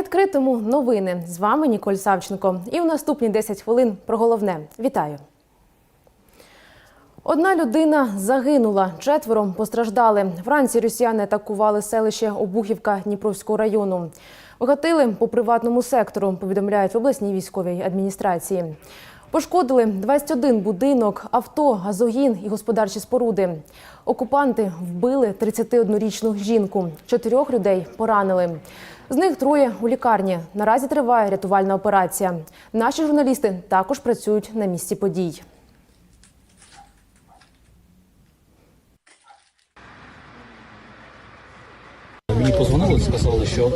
відкритому новини з вами Ніколь Савченко. І в наступні 10 хвилин про головне. Вітаю. Одна людина загинула, четверо постраждали. Вранці росіяни атакували селище Обухівка Дніпровського району. Вгатили по приватному сектору, повідомляють в обласній військовій адміністрації. Пошкодили 21 будинок, авто, газогін і господарчі споруди. Окупанти вбили 31-річну жінку. Чотирьох людей поранили. З них троє у лікарні. Наразі триває рятувальна операція. Наші журналісти також працюють на місці подій. Мені позвонили, сказали, що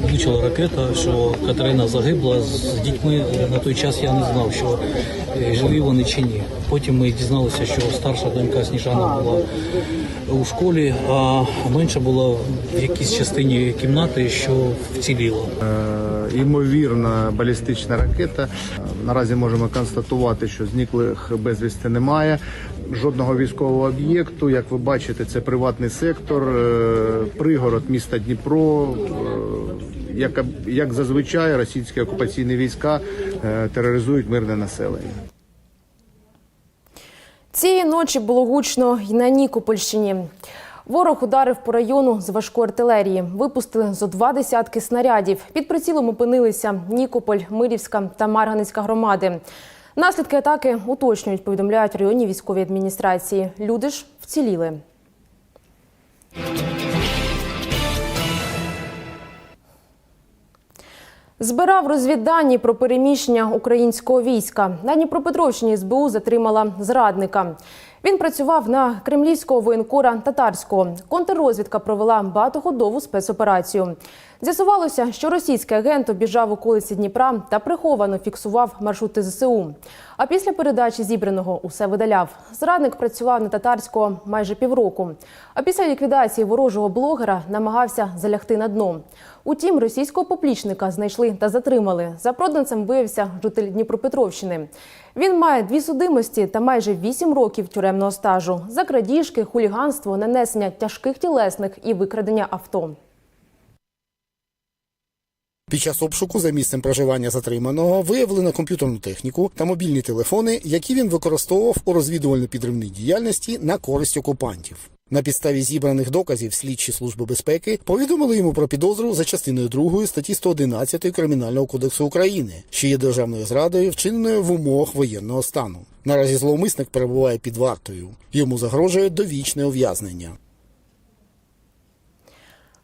влучила ракета, що Катерина загибла з дітьми. На той час я не знав, що живі вони чи ні. Потім ми дізналися, що старша донька Сніжана була у школі, а менша була в якійсь частині кімнати, що вціліла. Е, Ймовірна балістична ракета. Наразі можемо констатувати, що зниклих безвісти немає. Жодного військового об'єкту. Як ви бачите, це приватний сектор, е, пригород міста Дніпро. Як, як зазвичай російські окупаційні війська е, тероризують мирне населення. Цієї ночі було гучно й на Нікопольщині. Ворог ударив по району з важкої артилерії. Випустили зо два десятки снарядів. Під прицілом опинилися Нікополь, Мирівська та Марганецька громади. Наслідки атаки уточнюють, повідомляють в районній військовій адміністрації. Люди ж вціліли. Збирав розвіддані про переміщення українського війська. На Дніпропетровщині СБУ затримала зрадника. Він працював на кремлівського воєнкора татарського. Контррозвідка провела багатоходову спецоперацію. З'ясувалося, що російський агент обіжав околиці Дніпра та приховано фіксував маршрути ЗСУ. А після передачі зібраного усе видаляв. Зрадник працював на татарського майже півроку. А після ліквідації ворожого блогера намагався залягти на дно. Утім, російського поплічника знайшли та затримали. За проданцем виявився житель Дніпропетровщини. Він має дві судимості та майже вісім років тюремного стажу за крадіжки, хуліганство, нанесення тяжких тілесних і викрадення авто. Під час обшуку за місцем проживання затриманого виявлено комп'ютерну техніку та мобільні телефони, які він використовував у розвідувально-підривній діяльності на користь окупантів. На підставі зібраних доказів слідчі служби безпеки повідомили йому про підозру за частиною 2 статті 111 Кримінального кодексу України, що є державною зрадою, вчиненою в умовах воєнного стану. Наразі зловмисник перебуває під вартою. Йому загрожує довічне ув'язнення.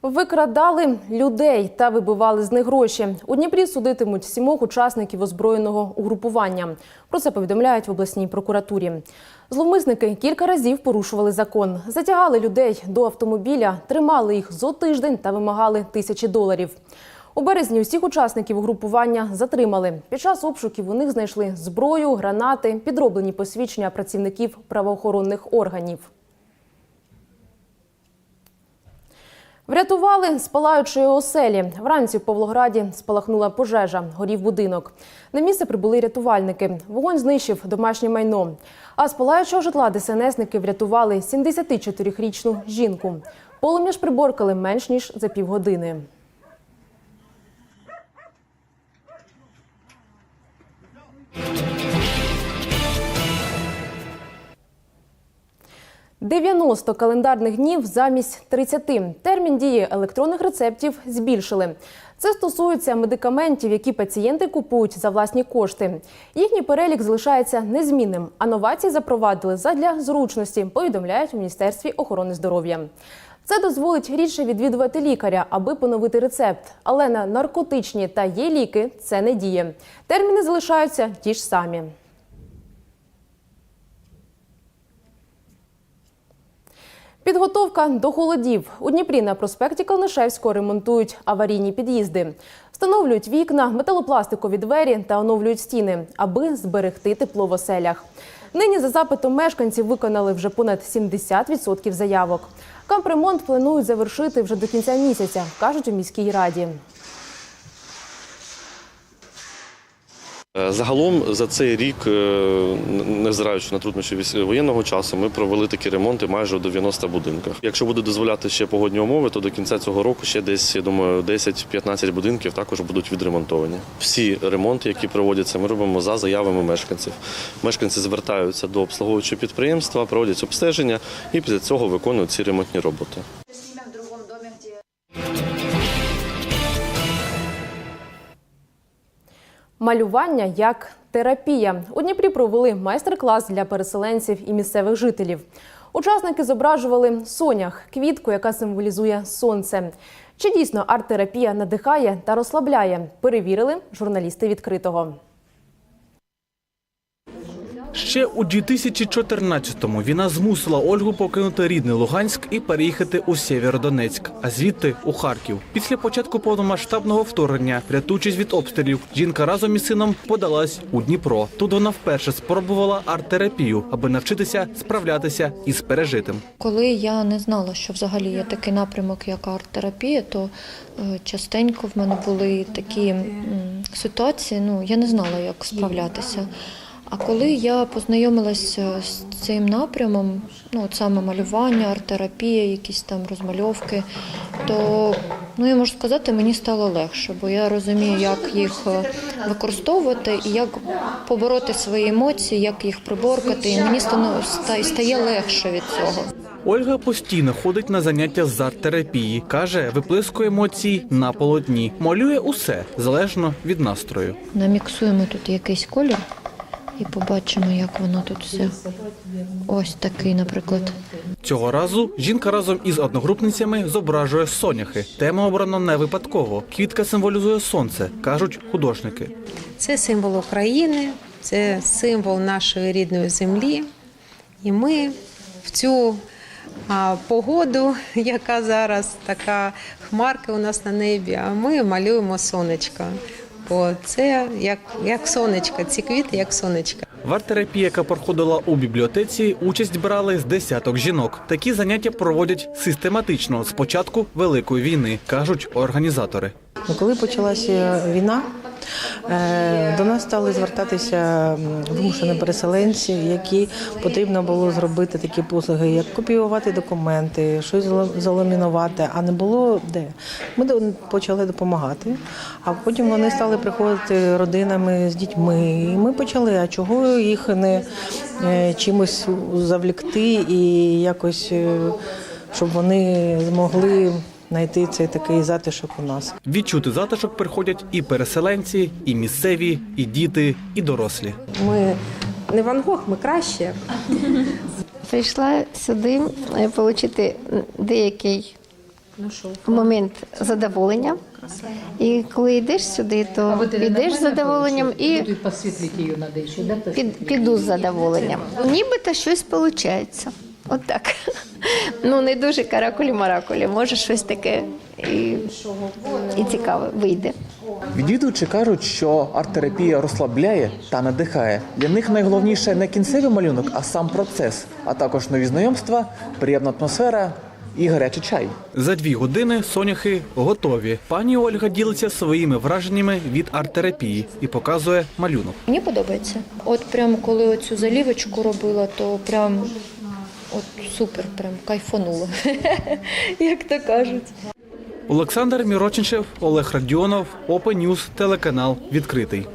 Викрадали людей та вибивали з них гроші. У Дніпрі судитимуть сімох учасників озброєного угрупування. Про це повідомляють в обласній прокуратурі. Зловмисники кілька разів порушували закон, затягали людей до автомобіля, тримали їх зо тиждень та вимагали тисячі доларів. У березні усіх учасників угрупування затримали. Під час обшуків у них знайшли зброю, гранати, підроблені посвідчення працівників правоохоронних органів. Врятували з палаючої оселі. Вранці в Павлограді спалахнула пожежа, горів будинок. На місце прибули рятувальники. Вогонь знищив домашнє майно. А з палаючого житла ДСНСники врятували 74-річну жінку. Полум'я ж приборкали менш ніж за півгодини. – 90 календарних днів замість 30. Термін дії електронних рецептів збільшили. Це стосується медикаментів, які пацієнти купують за власні кошти. Їхній перелік залишається незмінним, а новації запровадили задля зручності, повідомляють у Міністерстві охорони здоров'я. Це дозволить рідше відвідувати лікаря, аби поновити рецепт. Але на наркотичні та є ліки це не діє. Терміни залишаються ті ж самі. Підготовка до холодів. У Дніпрі на проспекті Калнишевського ремонтують аварійні під'їзди. Встановлюють вікна, металопластикові двері та оновлюють стіни, аби зберегти тепло в оселях. Нині за запитом мешканців виконали вже понад 70% заявок. Кампремонт планують завершити вже до кінця місяця, кажуть у міській раді. Загалом за цей рік, е, н- на труднощі воєнного часу, ми провели такі ремонти майже у 90 будинках. Якщо буде дозволяти ще погодні умови, то до кінця цього року ще десь, я думаю, 10-15 будинків також будуть відремонтовані. Всі ремонти, які проводяться, ми робимо за заявами мешканців. Мешканці звертаються до обслуговуючого підприємства, проводять обстеження і після цього виконують ці ремонтні роботи. Малювання як терапія. У Дніпрі провели майстер-клас для переселенців і місцевих жителів. Учасники зображували сонях, квітку, яка символізує сонце. Чи дійсно арт-терапія надихає та розслабляє? Перевірили журналісти відкритого. Ще у 2014-му війна змусила Ольгу покинути рідний Луганськ і переїхати у Сєвєродонецьк, а звідти у Харків. Після початку повномасштабного вторгнення, рятуючись від обстрілів, жінка разом із сином подалась у Дніпро. Тут вона вперше спробувала арт-терапію, аби навчитися справлятися із пережитим. Коли я не знала, що взагалі є такий напрямок, як арт-терапія, то е, частенько в мене були такі ситуації, ну я не знала, як справлятися. А коли я познайомилася з цим напрямом, ну от саме малювання, арт-терапія, якісь там розмальовки, то ну я можу сказати, мені стало легше, бо я розумію, як їх е, використовувати і як побороти свої емоції, як їх приборкати. І мені стано- ста- стає легше від цього. Ольга постійно ходить на заняття з арт-терапії. Каже, виплискує емоції на полотні. Малює усе залежно від настрою. Наміксуємо тут якийсь колір і побачимо, як воно тут все. Ось такий, наприклад. Цього разу жінка разом із одногрупницями зображує соняхи. Тема обрана не випадково. Квітка символізує сонце, кажуть художники. Це символ України, це символ нашої рідної землі. І ми в цю погоду, яка зараз така хмарка у нас на небі, а ми малюємо сонечко. Бо це як, як сонечко, ці квіти як сонечко. В арт-терапії, яка проходила у бібліотеці, участь брали з десяток жінок. Такі заняття проводять систематично з початку великої війни, кажуть організатори. Ну, Коли почалася війна, до нас стали звертатися вимушені переселенці, які потрібно було зробити такі послуги, як копіювати документи, щось заламінувати, а не було де. Ми почали допомагати, а потім вони стали приходити родинами з дітьми. І ми почали, а чого їх не е, чимось завлікти і якось, е, щоб вони змогли знайти цей такий затишок у нас. Відчути затишок приходять і переселенці, і місцеві, і діти, і дорослі. Ми не Ван Гог, ми краще. Прийшла сюди е, отримати деякий момент задоволення. І коли йдеш сюди, то йдеш з задоволенням і під, піду з задоволенням. Нібито щось виходить. От так. Ну, не дуже каракулі-маракулі, може щось таке і, і цікаве вийде. Відвідувачі кажуть, що арт-терапія розслабляє та надихає. Для них найголовніше не кінцевий малюнок, а сам процес, а також нові знайомства, приємна атмосфера і гарячий чай. За дві години соняхи готові. Пані Ольга ділиться своїми враженнями від арт-терапії і показує малюнок. Мені подобається. От прям коли оцю залівочку робила, то прям от супер, прям кайфануло, як то кажуть. Олександр Міроченчев, Олег Радіонов, Open News, телеканал відкритий.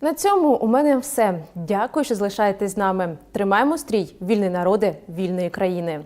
На цьому у мене все. Дякую, що залишаєтесь з нами. Тримаємо стрій, вільний народи, вільної країни.